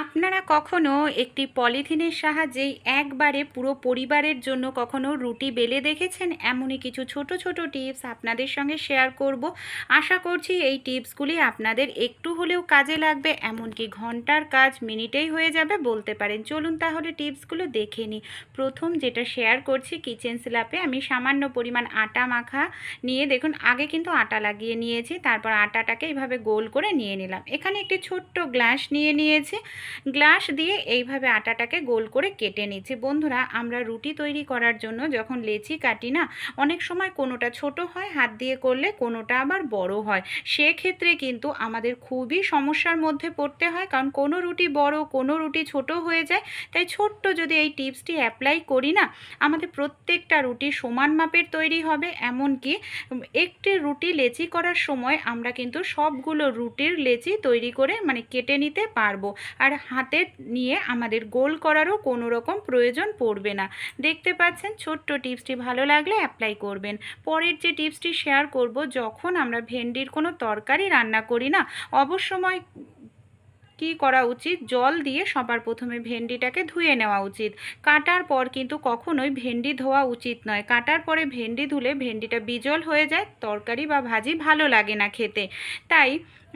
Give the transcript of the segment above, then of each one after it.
আপনারা কখনো একটি পলিথিনের সাহায্যে একবারে পুরো পরিবারের জন্য কখনো রুটি বেলে দেখেছেন? এমনই কিছু ছোট ছোট টিপস আপনাদের সঙ্গে শেয়ার করব। আশা করছি এই টিপসগুলি আপনাদের একটু হলেও কাজে লাগবে। এমনকি ঘণ্টার কাজ মিনিটেই হয়ে যাবে বলতে পারেন। চলুন তাহলে টিপসগুলো দেখে নিই। প্রথম যেটা শেয়ার করছি, কিচেন স্ল্যাপে আমি সামান্য পরিমাণ আটা মাখা নিয়ে দেখুন, আগে কিন্তু আটা লাগিয়ে নিয়েছি, তারপর আটাটাকে এইভাবে গোল করে নিয়ে নিলাম। এখানে একটি ছোট্ট গ্লাস নিয়ে নিয়েছি। গ্লাস দিয়ে এইভাবে আটাটাকে গোল করে কেটে নিচ্ছি। বন্ধুরা, আমরা রুটি তৈরি করার জন্য যখন লেচি কাটি না, অনেক সময় কোনোটা ছোট হয়, হাত দিয়ে করলে কোনোটা আবার বড় হয়। সেক্ষেত্রে কিন্তু আমাদের খুবই সমস্যার মধ্যে পড়তে হয়, কারণ কোনো রুটি বড়, কোনো রুটি ছোট হয়ে যায়। তাই ছোট্ট যদি এই টিপসটি অ্যাপ্লাই করি না, আমাদের প্রত্যেকটা রুটি সমান মাপের তৈরি হবে। এমনকি একটি রুটি লেচি করার সময় আমরা কিন্তু সবগুলো রুটির লেচি তৈরি করে মানে কেটে নিতে পারব। আর হাতে নিয়ে আমাদের গোল করারও কোনো রকম প্রয়োজন পড়বে না। দেখতে পাচ্ছেন, ছোট্ট টিপসটি ভালো লাগলে অ্যাপ্লাই করবেন। পরের যে টিপসটি শেয়ার করব, যখন আমরা ভেন্ডির কোনো তরকারি রান্না করি না অবশ্যই কি করা উচিত? জল দিয়ে সবার প্রথমে ভেন্ডিটাকে ধুয়ে নেওয়া উচিত। কাটার পর কিন্তু কখনোই ভেন্ডি ধোয়া উচিত নয়। কাটার পরে ভেন্ডি ধুলে ভেন্ডিটা বিজল হয়ে যায়, তরকারি বা ভাজি ভালো লাগে না খেতে। তাই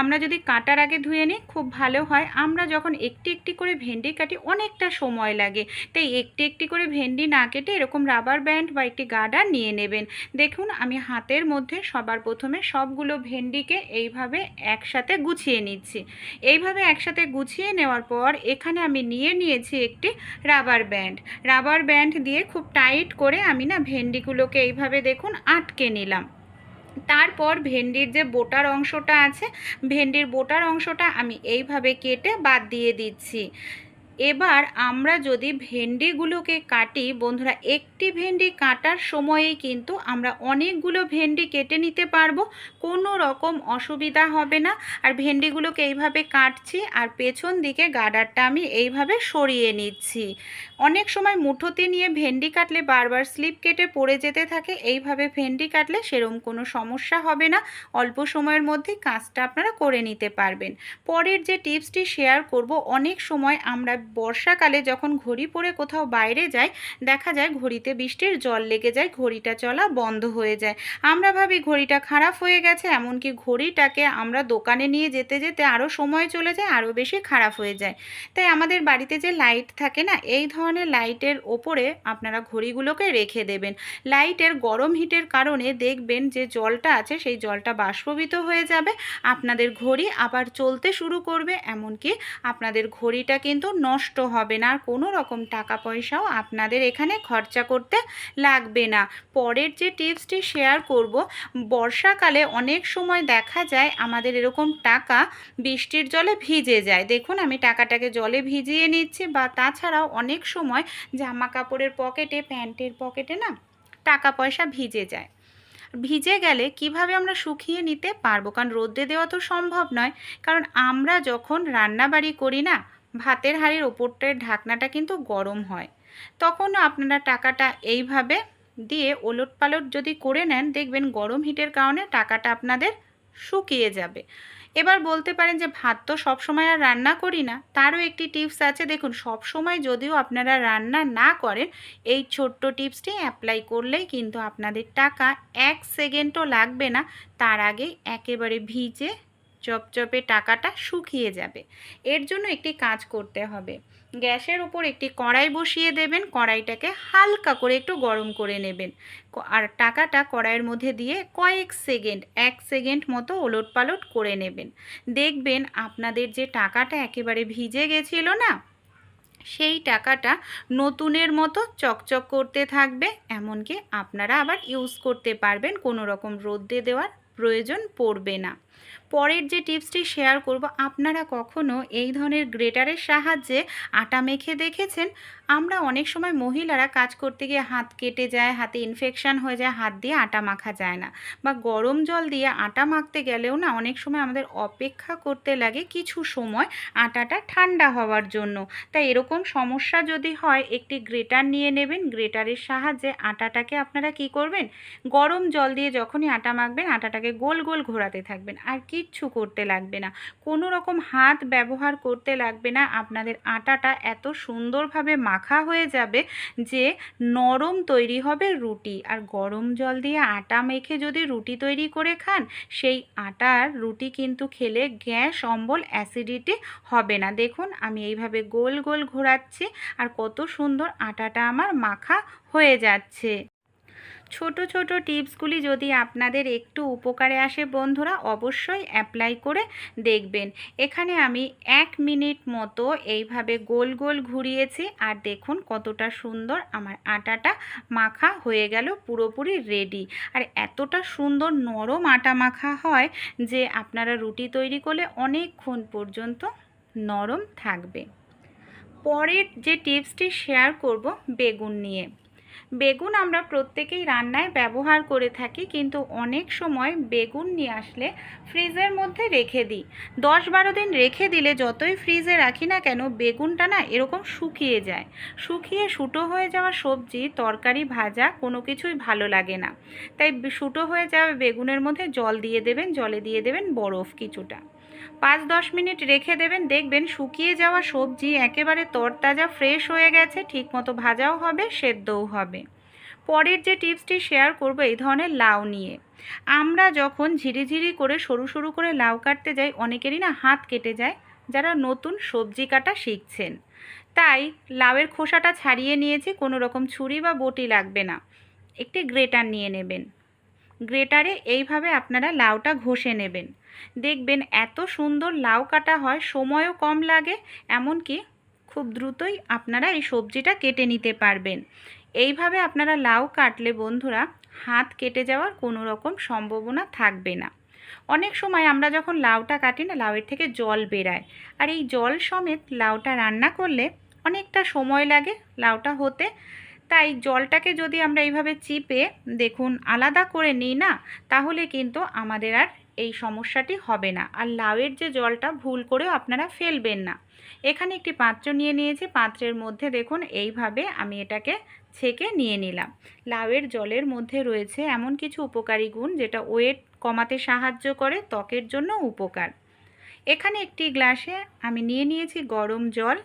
আমরা যদি কাটার আগে ধুয়ে নিই, খুব ভালো হয়। আমরা যখন একটি একটি করে ভেন্ডি কাটি, অনেকটা সময় লাগে। তাই একটি একটি করে ভেন্ডি না কেটে এরকম রাবার ব্যান্ড বা একটি গার্ডার নিয়ে নেবেন। দেখুন, আমি হাতের মধ্যে সবার প্রথমে সবগুলো ভেন্ডিকে এইভাবে একসাথে গুছিয়ে নিচ্ছি। এইভাবে একসাথে গুছিয়ে নেওয়ার পর এখানে আমি নিয়ে নিয়েছি একটি রাবার ব্যান্ড। রাবার ব্যান্ড দিয়ে খুব টাইট করে আমি না ভেন্ডিগুলোকে এইভাবে দেখুন, আটকে নিলাম। তারপর ভেন্ডির যে বোটার অংশটা আছে, ভেন্ডির বোটার অংশটা আমি এইভাবে কেটে বাদ দিয়ে দিচ্ছি। এবার আমরা যদি ভেন্ডিগুলোকে কাটি, বন্ধুরা, একটি ভেন্ডি কাটার সময়েই কিন্তু আমরা অনেকগুলো ভেন্ডি কেটে নিতে পারব, কোনো রকম অসুবিধা হবে না। আর ভেন্ডিগুলোকে এইভাবে কাটছি আর পেছন দিকে গার্ডারটা আমি এইভাবে সরিয়ে নিচ্ছি। অনেক সময় মুঠোতে নিয়ে ভেন্ডি কাটলে বারবার স্লিপ কেটে পড়ে যেতে থাকে, এইভাবে ভেন্ডি কাটলে সেরম কোনো সমস্যা হবে না। অল্প সময়ের মধ্যেই কাজটা আপনারা করে নিতে পারবেন। পরের যে টিপসটি শেয়ার করব, অনেক সময় আমরা বর্ষাকালে যখন ঘড়ি পরে কোথাও বাইরে যায়, দেখা যায় ঘড়িতে বৃষ্টির জল লেগে যায়, ঘড়িটা চলা বন্ধ হয়ে যায়। আমরা ভাবি ঘড়িটা খারাপ হয়ে গেছে, এমনকি ঘড়িটাকে আমরা দোকানে নিয়ে যেতে যেতে আরও সময় চলে যায় আরও বেশি খারাপ হয়ে যায়। তাই আমাদের বাড়িতে যে লাইট থাকে না, এই ধরনের লাইটের ওপরে আপনারা ঘড়িগুলোকে রেখে দেবেন। লাইটের গরম হিটের কারণে দেখবেন যে জলটা আছে, সেই জলটা বাষ্পীভূত হয়ে যাবে, আপনাদের ঘড়ি আবার চলতে শুরু করবে, এমনকি আপনাদের ঘড়িটা কিন্তু নষ্ট হবে না। আর কোনো রকম টাকা পয়সাও আপনাদের এখানে খরচা করতে লাগবে না। পরের যে টিপসটি শেয়ার করব, বর্ষাকালে অনেক সময় দেখা যায় আমাদের এরকম টাকা বৃষ্টির জলে ভিজে যায়। দেখুন, আমি টাকাটাকে জলে ভিজিয়ে নিচ্ছি বা তাছাড়াও অনেক সময় জামা কাপড়ের পকেটে, প্যান্টের পকেটে না টাকা পয়সা ভিজে যায়। ভিজে গেলে কীভাবে আমরা শুকিয়ে নিতে পারব? কারণ রোদ্রে দেওয়া তো সম্ভব নয়। কারণ আমরা যখন রান্নাবাড়ি করি না ভাতের হাঁড়ির ওপরটার ঢাকনাটা কিন্তু গরম হয়। তখনও আপনারা টাকাটা এইভাবে দিয়ে ওলট পালট যদি করে নেন, দেখবেন গরম হিটের কারণে টাকাটা আপনাদের শুকিয়ে যাবে। এবার বলতে পারেন যে, ভাত তো সবসময় আর রান্না করি না। তারও একটি টিপস আছে, দেখুন সব সময় যদিও আপনারা রান্না না করেন, এই ছোট্ট টিপসটি অ্যাপ্লাই করলেই কিন্তু আপনাদের টাকা এক সেকেন্ডও লাগবে না। তার আগে একেবারে ভিজে চপচপে টাকাটা শুকিয়ে যাবে। এর জন্য একটি কাজ করতে হবে। গ্যাসের উপর একটি কড়াই বসিয়ে দেবেন। কড়াইটাকে হালকা করে একটু গরম করে নেবেন। আর টাকাটা কড়াইয়ের মধ্যে দিয়ে কয়েক সেকেন্ড, এক সেকেন্ড মতো ওলট পালট করে নেবেন। দেখবেন আপনাদের যে টাকাটা একেবারে ভিজে গেছিল না, সেই টাকাটা নতুনের মতো চকচক করতে থাকবে। এমনকি আপনারা আবার ইউজ করতে পারবেন। কোনো রকম রোদ্দে দেওয়ার প্রয়োজন পড়বে না। পরের যে টিপসটি শেয়ার করব আপনারা কখনো এই ধরনের গ্রেটারের সাহায্যে আটা মেখে দেখেছেন? আমরা অনেক সময় মহিলারা কাজ করতে গিয়ে হাত কেটে যায়, হাতে ইনফেকশান হয়ে যায়, হাত দিয়ে আটা মাখা যায় না। বা গরম জল দিয়ে আটা মাখতে গেলেও না অনেক সময় আমাদের অপেক্ষা করতে লাগে কিছু সময় আটাটা ঠান্ডা হওয়ার জন্য। তাই এরকম সমস্যা যদি হয়, একটি গ্রেটার নিয়ে নেবেন, গ্রেটারের সাহায্যে আটাটাকে আপনারা কি করবেন? গরম জল দিয়ে যখনই আটা মাখবেন, আটাটাকে গোল গোল ঘোরাতে থাকবেন। আর কিচ্ছু করতে লাগবে না। কোনো রকম হাত ব্যবহার করতে লাগবে না। আপনাদের আটাটা এত সুন্দরভাবে মাখা হয়ে যাবে যে নরম তৈরি হবে রুটি। আর গরম জল দিয়ে আটা মেখে যদি রুটি তৈরি করে খান, সেই আটার রুটি কিন্তু খেলে গ্যাস, অম্বল, অ্যাসিডিটি হবে না। দেখুন, আমি এইভাবে গোল গোল ঘোরাচ্ছি আর কত সুন্দর আটাটা আমার মাখা হয়ে যাচ্ছে। ছোট ছোট টিপসগুলি যদি আপনাদের একটু উপকারে আসে বন্ধুরা, অবশ্যই অ্যাপ্লাই করে দেখবেন। এখানে আমি এক মিনিট মতো এইভাবে গোল গোল ঘুরিয়েছি আর দেখুন কতটা সুন্দর আমার আটাটা মাখা হয়ে গেল পুরোপুরি রেডি আর এতটা সুন্দর নরম আটা মাখা হয় যে আপনারা রুটি তৈরি করলে অনেকক্ষণ পর্যন্ত নরম থাকবে। পরের যে টিপসটি শেয়ার করব বেগুন নিয়ে। বেগুন আমরা প্রত্যেকেই রান্নায় ব্যবহার করে থাকি, কিন্তু অনেক সময় বেগুন নিয়ে আসলে ফ্রিজের মধ্যে রেখে দিই। দশ বারো দিন রেখে দিলে যতই ফ্রিজে রাখি না কেন, বেগুনটা না এরকম শুকিয়ে যায়। শুকিয়ে শুটো হয়ে যাওয়া সবজি, তরকারি, ভাজা কোনো কিছুই ভালো লাগে না। তাই শুটো হয়ে যাওয়া বেগুনের মধ্যে জল দিয়ে দেবেন, জলে দিয়ে দেবেন বরফ কিছুটা। পাঁচ দশ মিনিট রেখে দেবেন, দেখবেন শুকিয়ে যাওয়া সবজি একেবারে তরতাজা, ফ্রেশ হয়ে গেছে, ঠিকমতো ভাজাও হবে, সেদ্ধও হবে। পরের যে টিপসটি শেয়ার করব এই ধরনের লাউ নিয়ে। আমরা যখন ঝিরিঝিরি করে সরু সরু করে লাউ কাটতে যাই, অনেকেরই না হাত কেটে যায়, যারা নতুন সবজি কাটা শিখছেন। তাই লাউয়ের খোসাটা ছাড়িয়ে নিয়েছি, কোনো রকম ছুরি বা বটি লাগবে না। একটি গ্রেটার নিয়ে নেবেন। গ্রেটারে এইভাবে আপনারা লাউটা ঘষে নেবেন। দেখবেন এত সুন্দর লাউ কাটা হয়, সময়ও কম লাগে, এমনকি খুব দ্রুতই আপনারা এই সবজিটা কেটে নিতে পারবেন। এইভাবে আপনারা লাউ কাটলে বন্ধুরা হাত কেটে যাওয়ার কোনো রকম সম্ভাবনা থাকবে না। অনেক সময় আমরা যখন লাউটা কাটি না, লাউয়ের থেকে জল বেরায়। আর এই জল সমেত লাউটা রান্না করলে অনেকটা সময় লাগে লাউটা হতে। তাই জলটাকে যদি আমরা এইভাবে চিপে দেখুন, আলাদা করে নিই না, তাহলে কিন্তু আমাদের আর এই সমস্যাটি হবে না। আর লাউয়ের যে জলটা ভুল করেও আপনারা ফেলবেন না। এখানে একটি পাত্র নিয়ে নিয়েছি। পাত্রের মধ্যে দেখুন, এইভাবে আমি এটাকে ছেঁকে নিয়ে নিলাম। লাউয়ের জলের মধ্যে রয়েছে এমন কিছু উপকারী গুণ যেটা ওয়েট কমাতে সাহায্য করে, ত্বকের জন্য উপকার। এখানে একটি গ্লাসে আমি নিয়ে নিয়েছি গরম জল।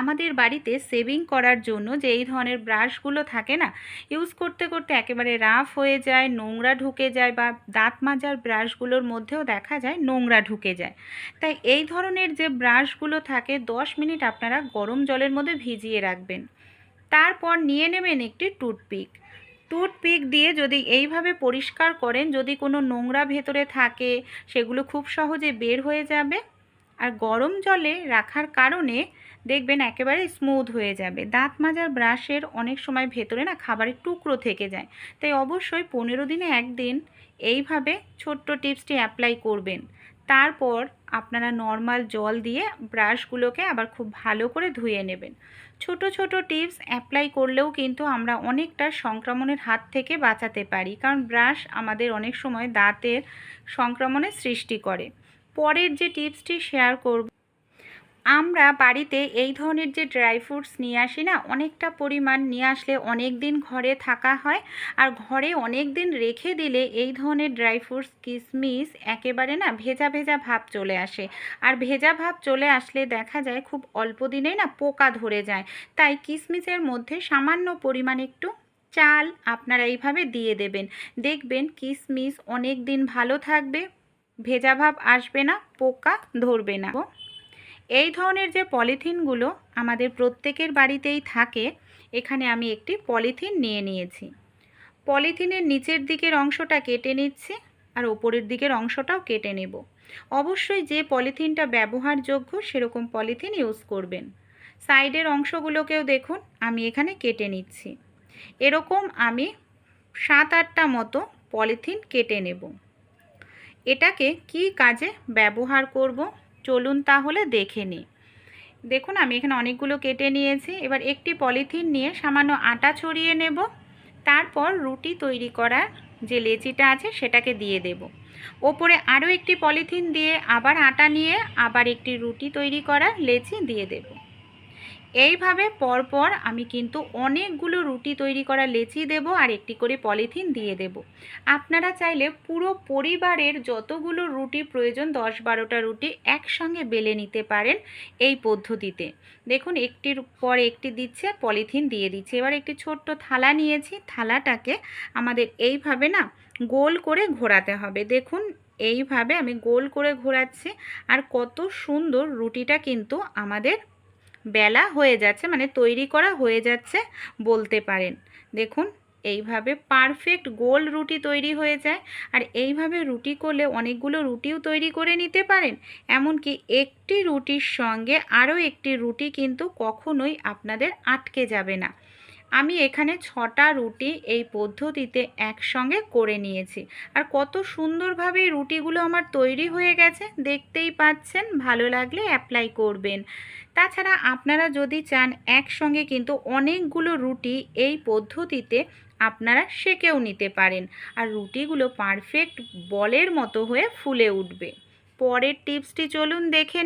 আমাদের বাড়িতে সেভিং করার জন্য যে এই ধরনের ব্রাশগুলো থাকে না ইউজ করতে করতে একেবারে রাফ হয়ে যায়, নোংরা ঢুকে যায় বা দাঁত মাজার ব্রাশগুলোর মধ্যেও দেখা যায় নোংরা ঢুকে যায়। তাই এই ধরনের যে ব্রাশগুলো থাকে, দশ মিনিট আপনারা গরম জলের মধ্যে ভিজিয়ে রাখবেন। তারপর নিয়ে নেবেন একটি টুথপিক টুথপিক দিয়ে যদি এইভাবে পরিষ্কার করেন, যদি কোনো নোংরা ভেতরে থাকে, সেগুলো খুব সহজে বের হয়ে যাবে। আর গরম জলে রাখার কারণে দেখবেন একেবারে স্মুথ হয়ে যাবে। দাঁত মাজার ব্রাশের অনেক সময় ভেতরে না খাবারের টুকরো থেকে যায়। তাই অবশ্যই পনেরো দিনে একদিন এইভাবে ছোট্ট টিপসটি অ্যাপ্লাই করবেন। তারপর আপনারা নর্মাল জল দিয়ে ব্রাশগুলোকে আবার খুব ভালো করে ধুয়ে নেবেন। ছোট ছোট টিপস অ্যাপ্লাই করলেও কিন্তু আমরা অনেকটা সংক্রমণের হাত থেকে বাঁচাতে পারি। কারণ ব্রাশ আমাদের অনেক সময় দাঁতের সংক্রমণের সৃষ্টি করে। পরের যে টিপসটি শেয়ার করব। আমরা বাড়িতে এই ধরনের যে ড্রাই ফ্রুটস নিয়ে আসি না, অনেকটা পরিমাণ নিয়ে আসলে অনেক দিন ঘরে থাকা হয় আর ঘরে অনেক দিন রেখে দিলে এই ধরনের ড্রাই ফ্রুটস কিশমিশ একেবারে না ভেজা ভেজা ভাব চলে আসে। আর ভেজা ভাব চলে আসলে দেখা যায় খুব অল্প দিনেই না পোকা ধরে যায়। তাই কিশমিশের মধ্যে সামান্য পরিমাণ একটু চাল আপনারা এইভাবে দিয়ে দেবেন। দেখবেন কিশমিশ অনেক দিন ভালো থাকবে ভেজা ভাব আসবে না, পোকা ধরবে না। এই ধরনের যে পলিথিনগুলো আমাদের প্রত্যেকের বাড়িতেই থাকে, এখানে আমি একটি পলিথিন নিয়ে নিয়েছি। পলিথিনের নিচের দিকের অংশটা কেটে নিচ্ছি আর ওপরের দিকের অংশটাও কেটে নেব। অবশ্যই যে পলিথিনটা ব্যবহারযোগ্য সেরকম পলিথিন ইউজ করবেন। সাইডের অংশগুলোকেও দেখুন, আমি এখানে কেটে নিচ্ছি। এরকম আমি সাত আটটা মতো পলিথিন কেটে নেব। এটাকে কি কাজে ব্যবহার করব? চলুন তাহলে দেখে নিই। দেখুন, আমি এখানে অনেকগুলো কেটে নিয়েছি। এবার একটি পলিথিন নিয়ে সামান্য আটা ছড়িয়ে নেব। তারপর রুটি তৈরি করার যে লেচিটা আছে, সেটাকে দিয়ে দেব। ওপরে আরও একটি পলিথিন দিয়ে আবার আটা নিয়ে আবার একটি রুটি তৈরি করা লেচি দিয়ে দেব। এইভাবে পরপর আমি কিন্তু অনেকগুলো রুটি তৈরি করা লেচি দেব আর একটি করে পলিথিন দিয়ে দেব। আপনারা চাইলে পুরো পরিবারের যতগুলো রুটি প্রয়োজন দশ বারোটা রুটি একসঙ্গে বেলে নিতে পারেন এই পদ্ধতিতে। দেখুন একটির পর একটি দিচ্ছে, পলিথিন দিয়ে দিচ্ছে। এবার একটি ছোট্ট থালা নিয়েছি। থালাটাকে আমাদের এইভাবে না গোল করে ঘোরাতে হবে। দেখুন, এইভাবে আমি গোল করে ঘোরাচ্ছি আর কত সুন্দর রুটিটা কিন্তু আমাদের বেলা হয়ে যাচ্ছে মানে তৈরি করা হয়ে যাচ্ছে বলতে পারেন। দেখুন, এইভাবে পারফেক্ট গোল রুটি তৈরি হয়ে যায়। আর এইভাবে রুটি করলে অনেকগুলো রুটিও তৈরি করে নিতে পারেন। এমনকি একটি রুটির সঙ্গে আরও একটি রুটি কিন্তু কখনোই আপনাদের আটকে যাবে না। আমি এখানে ছটা রুটি এই পদ্ধতিতে একসঙ্গে করে নিয়েছি। আর কত সুন্দরভাবে রুটিগুলো আমার তৈরি হয়ে গেছে, দেখতেই পাচ্ছেন, ভালো লাগলে অ্যাপ্লাই করবেন। তাছাড়া আপনারা যদি চান একসঙ্গে কিন্তু অনেকগুলো রুটি এই পদ্ধতিতে আপনারা সেকেও নিতে পারেন। আর রুটিগুলো পারফেক্ট বলের মতো হয়ে ফুলে উঠবে। পরের টিপসটি চলুন দেখে